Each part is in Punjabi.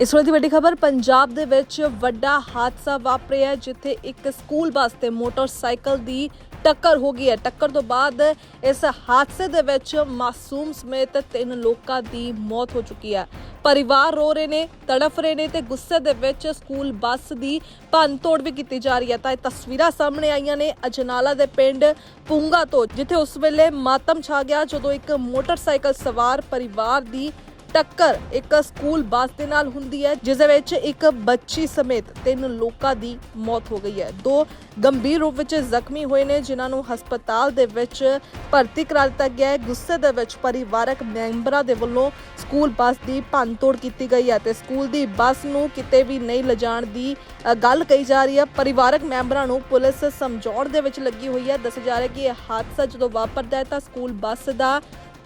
ਇਸ ਵੇਲੇ ਦੀ ਵੱਡੀ ਖਬਰ, ਪੰਜਾਬ ਦੇ ਵਿੱਚ ਵੱਡਾ ਹਾਦਸਾ ਵਾਪਰਿਆ ਜਿੱਥੇ ਇੱਕ ਸਕੂਲ ਬੱਸ ਤੇ ਮੋਟਰਸਾਈਕਲ ਦੀ ਟੱਕਰ ਹੋ ਗਈ ਹੈ। ਟੱਕਰ ਤੋਂ ਬਾਅਦ ਇਸ ਹਾਦਸੇ ਦੇ ਵਿੱਚ ਮਾਸੂਮ ਸਮੇਤ ਤਿੰਨ ਲੋਕਾਂ ਦੀ ਮੌਤ ਹੋ ਚੁੱਕੀ ਹੈ। ਪਰਿਵਾਰ ਰੋ ਰਹੇ ਨੇ, ਤੜਫ ਰਹੇ ਨੇ ਤੇ ਗੁੱਸੇ ਦੇ ਵਿੱਚ ਸਕੂਲ ਬੱਸ ਦੀ ਭੰਨਤੋੜ ਵੀ ਕੀਤੀ ਜਾ ਰਹੀ ਹੈ। ਤਾਂ ਇਹ ਤਸਵੀਰਾਂ ਸਾਹਮਣੇ ਆਈਆਂ ਨੇ ਅਜਨਾਲਾ ਦੇ ਪਿੰਡ ਪੁੰਗਾ ਤੋਂ, ਜਿੱਥੇ ਉਸ ਵੇਲੇ ਮਾਤਮ ਛਾ ਗਿਆ ਜਦੋਂ ਇੱਕ ਮੋਟਰਸਾਈਕਲ ਸਵਾਰ ਪਰਿਵਾਰ ਦੀ ਟੱਕਰ ਇੱਕ ਸਕੂਲ ਬੱਸ ਦੇ ਨਾਲ ਹੁੰਦੀ ਹੈ, ਜਿਸ ਦੇ ਵਿੱਚ ਇੱਕ ਬੱਚੀ ਸਮੇਤ ਤਿੰਨ ਲੋਕਾਂ ਦੀ ਮੌਤ ਹੋ ਗਈ ਹੈ। ਦੋ ਗੰਭੀਰ ਰੂਪ ਵਿੱਚ ਜ਼ਖਮੀ ਹੋਏ ਨੇ, ਜਿਨ੍ਹਾਂ ਨੂੰ ਹਸਪਤਾਲ ਦੇ ਵਿੱਚ ਭਰਤੀ ਕਰਾ ਦਿੱਤਾ ਗਿਆ ਹੈ। ਗੁੱਸੇ ਦੇ ਵਿੱਚ ਪਰਿਵਾਰਕ ਮੈਂਬਰਾਂ ਦੇ ਵੱਲੋਂ ਸਕੂਲ ਬੱਸ ਦੀ ਭੰਨਤੋੜ ਕੀਤੀ ਗਈ ਹੈ ਤੇ ਸਕੂਲ ਦੀ ਬੱਸ ਨੂੰ ਕਿਤੇ ਵੀ ਨਹੀਂ ਲਿਜਾਣ ਦੀ ਗੱਲ ਕਹੀ ਜਾ ਰਹੀ ਹੈ। ਪਰਿਵਾਰਕ ਮੈਂਬਰਾਂ ਨੂੰ ਪੁਲਿਸ ਸਮਝਾਉਣ ਦੇ ਵਿੱਚ ਲੱਗੀ ਹੋਈ ਹੈ। ਦੱਸਿਆ ਜਾ ਰਿਹਾ ਕਿ ਇਹ ਹਾਦਸਾ ਜਦੋਂ ਵਾਪਰਦਾ ਹੈ ਤਾਂ ਸਕੂਲ ਬੱਸ ਦਾ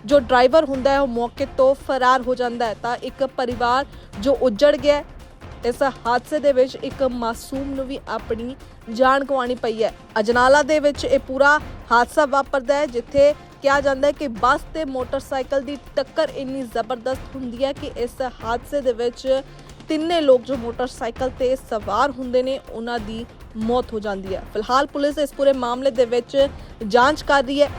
ਜੋ ਡਰਾਈਵਰ ਹੁੰਦਾ ਹੈ, ਉਹ ਮੌਕੇ ਤੋਂ ਫਰਾਰ ਹੋ ਜਾਂਦਾ ਹੈ। ਤਾਂ ਇੱਕ ਪਰਿਵਾਰ ਜੋ ਉੱਜੜ ਗਿਆ ਇਸ ਹਾਦਸੇ ਦੇ ਵਿੱਚ ਇੱਕ ਮਾਸੂਮ ਨੂੰ ਵੀ ਆਪਣੀ ਜਾਨ ਗਵਾਉਣੀ ਪਈ ਹੈ। ਅਜਨਾਲਾ ਦੇ ਵਿੱਚ ਇਹ ਪੂਰਾ ਹਾਦਸਾ ਵਾਪਰਦਾ ਹੈ, ਜਿੱਥੇ ਕਿਹਾ ਜਾਂਦਾ ਹੈ ਕਿ ਬੱਸ ਤੇ ਮੋਟਰਸਾਈਕਲ ਦੀ ਟੱਕਰ ਇੰਨੀ ਜ਼ਬਰਦਸਤ ਹੁੰਦੀ ਹੈ ਕਿ ਇਸ ਹਾਦਸੇ ਦੇ ਵਿੱਚ ਤਿੰਨੇ ਲੋਕ ਜੋ ਮੋਟਰਸਾਈਕਲ ਤੇ ਸਵਾਰ ਹੁੰਦੇ ਨੇ, ਉਹਨਾਂ ਦੀ ਮੌਤ ਹੋ ਜਾਂਦੀ ਹੈ। ਫਿਲਹਾਲ ਪੁਲਿਸ ਇਸ ਪੂਰੇ ਮਾਮਲੇ ਦੇ ਵਿੱਚ ਜਾਂਚ ਕਰ ਰਹੀ ਹੈ।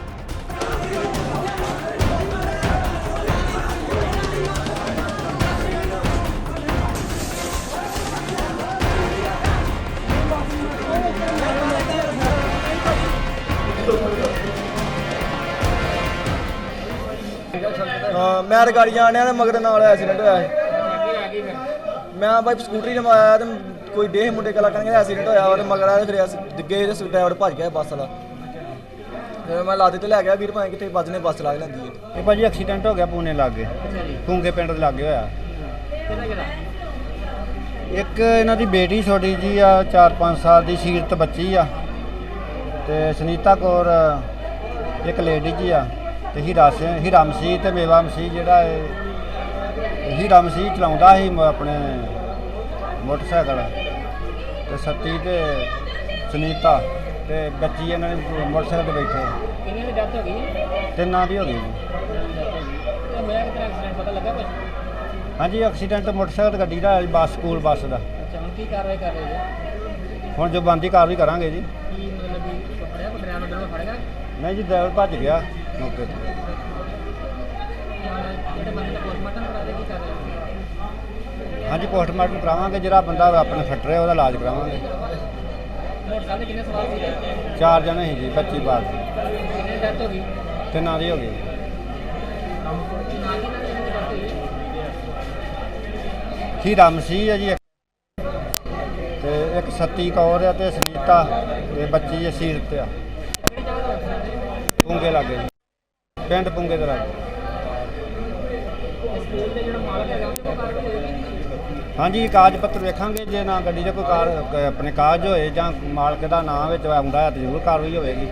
ਹਾਂ, ਮੈਂ ਤਾਂ ਗਾੜੀ ਜਾਣ ਡਿਆ ਤੇ ਮਗਰ ਨਾਲ ਐਕਸੀਡੈਂਟ ਹੋਇਆ ਸੀ। ਮੈਂ ਬਾਈ ਸਕੂਟਰੀ ਨਾਲ ਤੇ ਕੋਈ ਦੇਹ ਮੁੰਡੇ ਕਲਾ ਕਹਿੰਦੇ ਐਕਸੀਡੈਂਟ ਹੋਇਆ ਔਰ ਮਗਰ ਆਇਆ ਫਿਰ ਅਸੀਂ ਡਿੱਗੇ ਤੇ ਡਰਾਈਵਰ ਭੱਜ ਗਿਆ ਬੱਸ ਵਾਲਾ। ਫਿਰ ਮੈਂ ਲਾਦੇ ਤੇ ਲੈ ਗਿਆ ਵੀਰ, ਭਾਵੇਂ ਕਿਤੇ ਵੱਜ ਨੇ ਬੱਸ ਲਾ ਕੇ ਲੈਂਦੀ ਹੈ। ਇਹ ਭਾਜੀ ਐਕਸੀਡੈਂਟ ਹੋ ਗਿਆ ਪੂਨੇ ਲਾਗੇ ਪੂੰਗੇ ਪਿੰਡ ਦੇ ਲਾਗੇ ਹੋਇਆ। ਇੱਕ ਇਹਨਾਂ ਦੀ ਬੇਟੀ ਛੋਟੀ ਜੀ ਆ 4-5 ਸਾਲ ਦੀ ਸੀਰਤ ਬੱਚੀ ਆ। ਤੇ ਸੁਨੀਤਾ ਕੌਰ, ਇੱਕ ਲੇਡੀ ਜੀ ਆ। ਤੇ ਹੀਰਾ ਸਿੰਘ ਹੀਰਾ ਮਸੀਹ ਤੇ ਮੇਵਾ ਮਸੀਹ ਜਿਹੜਾ ਇਹ ਹੀਰਾ ਮਸੀਹ ਚਲਾਉਂਦਾ ਸੀ ਆਪਣੇ ਮੋਟਰਸਾਈਕਲ। ਤੇ ਸੱਤੀ ਤੇ ਸੁਨੀਤਾ ਤੇ ਬੱਚੀ ਇਹਨਾਂ ਨੇ ਮੋਟਰਸਾਈਕਲ ਤੇ ਬੈਠੇ। ਕਿੰਨੀ ਦੀ ਡੈਥ ਹੋ ਗਈ? ਹੈ ਤਿੰਨਾਂ ਦੀ ਹੋ ਗਈ ਜੀ। ਤੇ ਹੋਇਆ ਕਿਤਨਾ ਐਕਸੀਡੈਂਟ ਪਤਾ ਲੱਗਾ ਕੁਝ ਹਾਂਜੀ ਐਕਸੀਡੈਂਟ ਮੋਟਰਸਾਈਕਲ ਗੱਡੀ ਦਾ ਹੈ ਜੀ, ਬੱਸ ਸਕੂਲ ਬੱਸ ਦਾ। ਅੱਛਾ ਹੁਣ ਕੀ ਕਾਰਵਾਈ ਕਰ ਰਹੇ ਜੀ ਹੁਣ ਜੋ ਬੰਦੀ ਕਾਰਵਾਈ ਕਰਾਂਗੇ ਜੀ। ਕੀ ਮਤਲਬ ਵੀ ਨੂੰ ਨਹੀਂ ਜੀ ਡਰਾਈਵਰ ਭੱਜ ਗਿਆ। ਮੌਕੇ ਹਾਂਜੀ ਪੋਸਟਮਾਰਟਮ ਕਰਾਵਾਂਗੇ, ਜਿਹੜਾ ਬੰਦਾ ਆਪਣੇ ਫੱਟ ਰਿਹਾ, ਉਹਦਾ ਇਲਾਜ ਕਰਾਵਾਂਗੇ। ਚਾਰ ਜਣੇ ਸੀ ਜੀ 25 ਬਾਰ ਕਿੰਨੇ ਡੈਥ ਹੋ ਤਿੰਨਾਂ ਦੀ ਹੋ ਗਈ। ਨਾ ਕੀ ਨਾ ਹੈ ਮਸੀਹ ਹੈ ਜੀ? ਇੱਕ। ਤੇ ਇੱਕ ਸਤੀ ਕੌਰ ਆ ਤੇ ਸੁਨੀਤਾ, ਤੇ ਬੱਚੀ ਅਸੀਰ ਸੀਰਤ ਆ। ਕਿਹੜੀ ਜਗ੍ਹਾ ਲਾਗੇ ਪਿੰਡ ਪੁੰਗੇ ਦੇ। ਲਾਗੇ ਹਾਂਜੀ, ਕਾਗਜ਼ ਪੱਤਰ ਵੇਖਾਂਗੇ, ਜੇ ਨਾ ਗੱਡੀ ਦੇ ਕੋਈ ਕਾਰ ਆਪਣੇ ਕਾਜ ਹੋਏ ਜਾਂ ਮਾਲਕ ਦਾ ਨਾਮ ਵਿੱਚ ਆਉਂਦਾ ਹੈ ਤਾਂ ਜ਼ਰੂਰ ਕਾਰਵਾਈ ਹੋਵੇਗੀ।